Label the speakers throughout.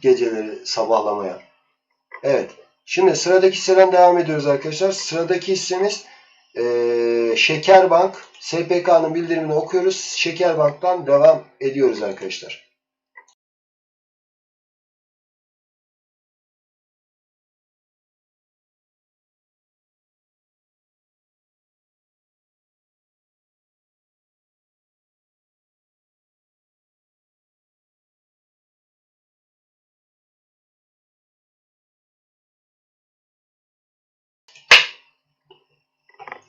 Speaker 1: geceleri sabahlamaya. Evet. Şimdi sıradaki hisseden devam ediyoruz arkadaşlar. Sıradaki hissemiz ee, Şekerbank. SPK'nın bildirimini okuyoruz. Şekerbank'tan devam ediyoruz arkadaşlar.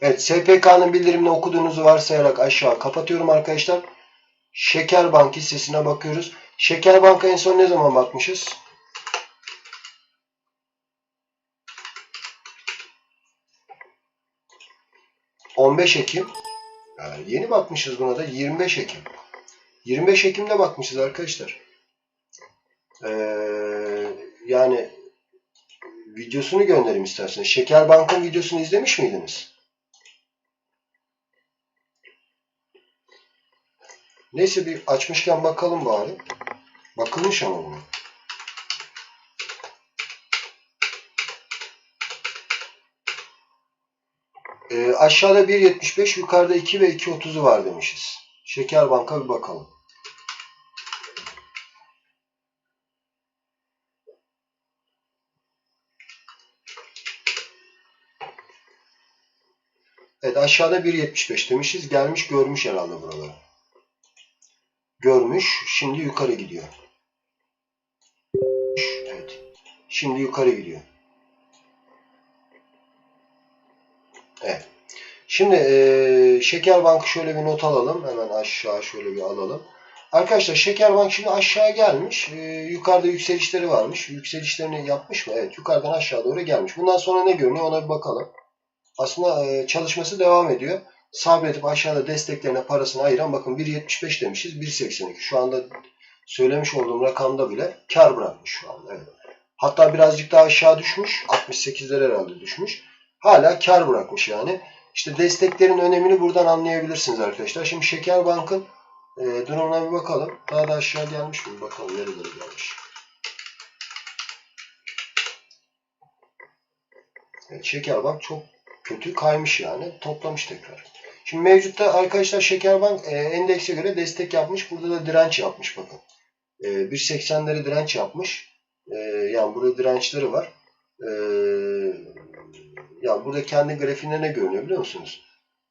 Speaker 1: Evet, SPK'nın bildirimini okuduğunuzu varsayarak aşağı kapatıyorum arkadaşlar. Şekerbank hissesine bakıyoruz. Şekerbank'a en son ne zaman bakmışız? ...15 Ekim. Yani yeni bakmışız buna da 25 Ekim. 25 Ekim'de bakmışız arkadaşlar. Ee, yani videosunu gönderim isterseniz. Şekerbank'ın videosunu izlemiş miydiniz? Neyse bir açmışken bakalım bari. Bakılmış ama bunu. Ee, aşağıda 1.75 yukarıda 2 ve 2.30'u var demişiz. Şeker banka bir bakalım. Evet aşağıda 1.75 demişiz. Gelmiş görmüş herhalde buraları. Görmüş. Şimdi yukarı gidiyor. Evet. Şimdi yukarı gidiyor. Evet. Şimdi e, Şekerbank şöyle bir not alalım. Hemen aşağı şöyle bir alalım. Arkadaşlar Şekerbank şimdi aşağı gelmiş. E, yukarıda yükselişleri varmış. Yükselişlerini yapmış mı? Evet. Yukarıdan aşağı doğru gelmiş. Bundan sonra ne görünüyor ona bir bakalım. Aslında e, çalışması devam ediyor. Sabredip aşağıda desteklerine parasını ayıran bakın 1.75 demişiz 1.82. Şu anda söylemiş olduğum rakamda bile kar bırakmış şu anda. Evet. Hatta birazcık daha aşağı düşmüş. 68'lere herhalde düşmüş. Hala kar bırakmış yani. İşte desteklerin önemini buradan anlayabilirsiniz arkadaşlar. Şimdi Şekerbank'ın e, durumuna bir bakalım. Daha da aşağı gelmiş mi? Bakalım nerelere gelmiş. Evet, Şekerbank çok kötü kaymış yani. Toplamış tekrar. Şimdi mevcutta arkadaşlar Şekerbank e, endekse göre destek yapmış. Burada da direnç yapmış bakın. E, 1.80'leri direnç yapmış. E, yani burada dirençleri var. E, yani burada kendi grafiğinde ne görünüyor biliyor musunuz?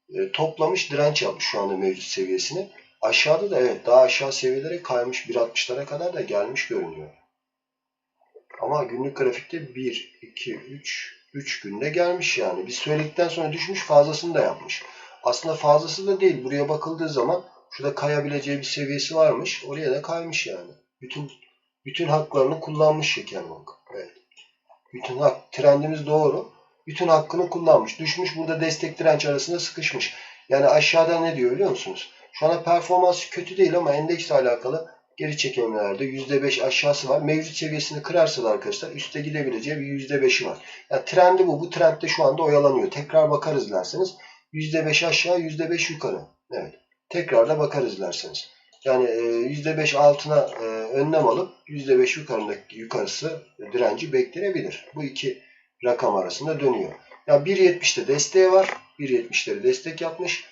Speaker 1: E, toplamış direnç yapmış şu anda mevcut seviyesini. Aşağıda da evet daha aşağı seviyelere kaymış 1.60'lara kadar da gelmiş görünüyor. Ama günlük grafikte 1, 2, 3, 3 günde gelmiş yani. Biz söyledikten sonra düşmüş fazlasını da yapmış. Aslında fazlası da değil. Buraya bakıldığı zaman şurada kayabileceği bir seviyesi varmış. Oraya da kaymış yani. Bütün bütün haklarını kullanmış Şekerbank. Evet. Bütün hak trendimiz doğru. Bütün hakkını kullanmış. Düşmüş burada destek direnç arasında sıkışmış. Yani aşağıda ne diyor biliyor musunuz? Şu ana performansı kötü değil ama endeksle alakalı geri çekimlerde %5 aşağısı var. Mevcut seviyesini kırarsa da arkadaşlar üste gidebileceği bir %5'i var. Yani trendi bu. Bu trendde şu anda oyalanıyor. Tekrar bakarız derseniz. %5 aşağı %5 yukarı. Evet. Tekrar da bakarız derseniz. Yani %5 altına e, önlem alıp %5 yukarındaki yukarısı direnci beklenebilir. Bu iki rakam arasında dönüyor. Ya yani 1.70'te desteği var. 1.70'leri destek yapmış.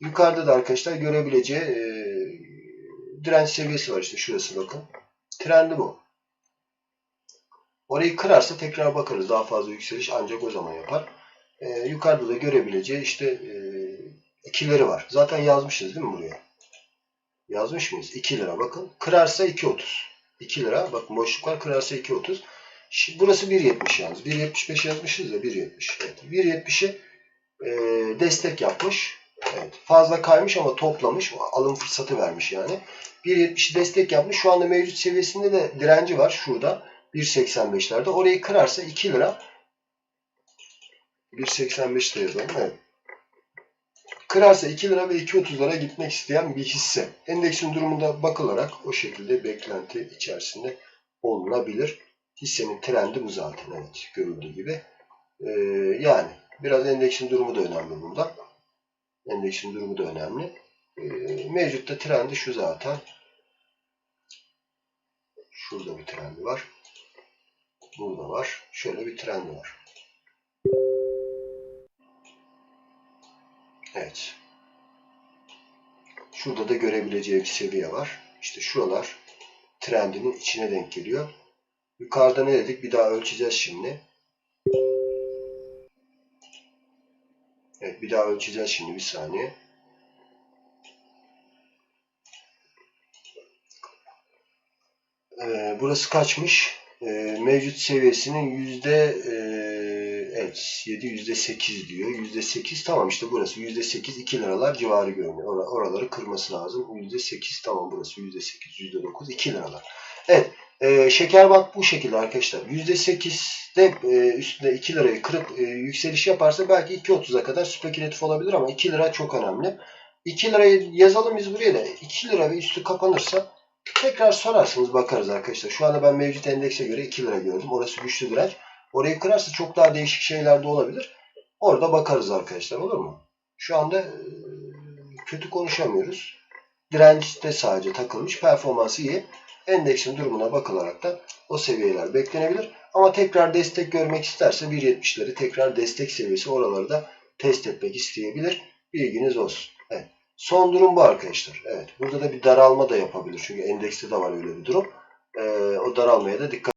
Speaker 1: Yukarıda da arkadaşlar görebileceği e, direnç seviyesi var işte şurası bakın. Trendi bu. Orayı kırarsa tekrar bakarız. Daha fazla yükseliş ancak o zaman yapar. E, yukarıda da görebileceği işte e, ikileri var. Zaten yazmışız değil mi buraya? Yazmış mıyız? 2 lira bakın. Kırarsa 2.30. 2 lira. Bakın boşluk var. Kırarsa 2.30. Şimdi burası 1.70 yalnız. 1.75 yazmışız da 1.70. Evet. 1.70'i e, destek yapmış. Evet. Fazla kaymış ama toplamış. Alım fırsatı vermiş yani. 1.70'i destek yapmış. Şu anda mevcut seviyesinde de direnci var. Şurada. 1.85'lerde. Orayı kırarsa 2 lira. 1.85 de yazalım. Evet. Kırarsa 2 lira ve 2.30'lara gitmek isteyen bir hisse. Endeksin durumunda bakılarak o şekilde beklenti içerisinde olunabilir. Hissenin trendi bu zaten. Evet. Görüldüğü gibi. Ee, yani biraz endeksin durumu da önemli burada. Endeksin durumu da önemli. Ee, mevcutta trendi şu zaten. Şurada bir trendi var. Burada var. Şöyle bir trend var. Evet. Şurada da görebileceği bir seviye var. İşte şuralar trendinin içine denk geliyor. Yukarıda ne dedik? Bir daha ölçeceğiz şimdi. Evet bir daha ölçeceğiz şimdi bir saniye. Ee, burası kaçmış? Ee, mevcut seviyesinin yüzde e, evet 7 yüzde 8 diyor. Yüzde 8 tamam işte burası yüzde 8 2 liralar civarı görünüyor. Or- oraları kırması lazım. Yüzde 8 tamam burası yüzde 8 yüzde 9 2 liralar. Evet e, şeker bank bu şekilde arkadaşlar. Yüzde 8'de e, üstünde 2 lirayı kırıp e, yükseliş yaparsa belki 2.30'a kadar spekülatif olabilir ama 2 lira çok önemli. 2 lirayı yazalım biz buraya da 2 lira ve üstü kapanırsa Tekrar sorarsınız bakarız arkadaşlar. Şu anda ben mevcut endekse göre 2 lira gördüm. Orası güçlü direnç. Orayı kırarsa çok daha değişik şeyler de olabilir. Orada bakarız arkadaşlar olur mu? Şu anda e, kötü konuşamıyoruz. Dirençte sadece takılmış. Performansı iyi. Endeksin durumuna bakılarak da o seviyeler beklenebilir. Ama tekrar destek görmek isterse 1.70'leri tekrar destek seviyesi oraları da test etmek isteyebilir. Bilginiz olsun. Evet. Son durum bu arkadaşlar. Evet. Burada da bir daralma da yapabilir. Çünkü endekste de var öyle bir durum. Ee, o daralmaya da dikkat